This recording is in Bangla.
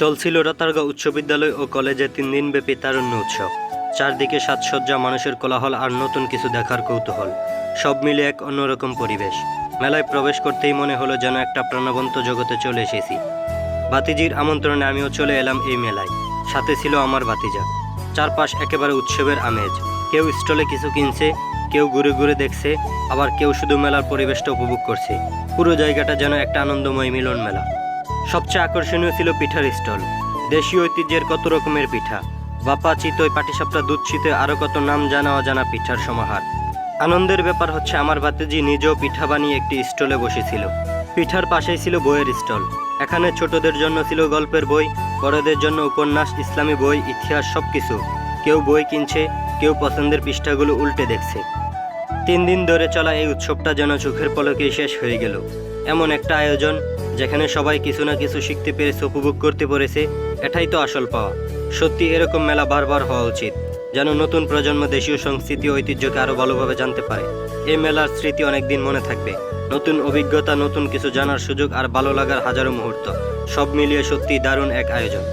চলছিল রাতারগা উচ্চ বিদ্যালয় ও কলেজে তিন দিনব্যাপী তারুণ্য উৎসব। চারদিকে সাজসজ্জা, মানুষের কোলাহল আর নতুন কিছু দেখার কৌতূহল। সব মিলে এক অন্যরকম পরিবেশ। মেলায় প্রবেশ করতেই মনে হলো যেন একটা প্রাণবন্ত জগতে চলে এসেছি। বাতিজির আমন্ত্রণে আমিও চলে এলাম এই মেলায়। সাথে ছিল আমার বাতিজা চারপাশ একেবারে উৎসবের আমেজ। কেউ স্টলে কিছু কিনছে, কেউ ঘুরে ঘুরে দেখছে, আবার কেউ শুধু মেলার পরিবেশটা উপভোগ করছে। পুরো জায়গাটা যেন একটা আনন্দময় মিলন মেলা সবচেয়ে আকর্ষণীয় ছিল পিঠার স্টল। দেশীয় ঐতিহ্যের কত রকমের পিঠা? বাপা চিতই পাটিসাপটা দুধ শীতে আরও কত নাম জানা অজানা পিঠার সমাহার। আনন্দের ব্যাপার হচ্ছে আমার ভাতিজি নিজেও পিঠা বানিয়ে একটি স্টলে বসেছিল। পিঠার পাশেই ছিল বইয়ের স্টল। এখানে ছোটদের জন্য ছিল গল্পের বই, বড়দের জন্য উপন্যাস, ইসলামী বই, ইতিহাস সব কিছু কেউ বই কিনছে, কেউ পছন্দের পৃষ্ঠাগুলো উল্টে দেখছে। তিন দিন ধরে চলা এই উৎসবটা যেন চোখের পলকেই শেষ হয়ে গেল। এমন একটা আয়োজন যেখানে সবাই কিছু না কিছু শিখতে পেরেছে উপভোগ করতে পেরেছে এটাই তো আসল পাওয়া। সত্যি এরকম মেলা বারবার হওয়া উচিত, যেন নতুন প্রজন্ম দেশীয় সংস্কৃতি ঐতিহ্যকে আরও ভালোভাবে জানতে পারে। এই মেলার স্মৃতি অনেকদিন মনে থাকবে। নতুন অভিজ্ঞতা, নতুন কিছু জানার সুযোগ আর ভালো লাগার হাজারো মুহূর্ত। সব মিলিয়ে সত্যি দারুণ এক আয়োজন।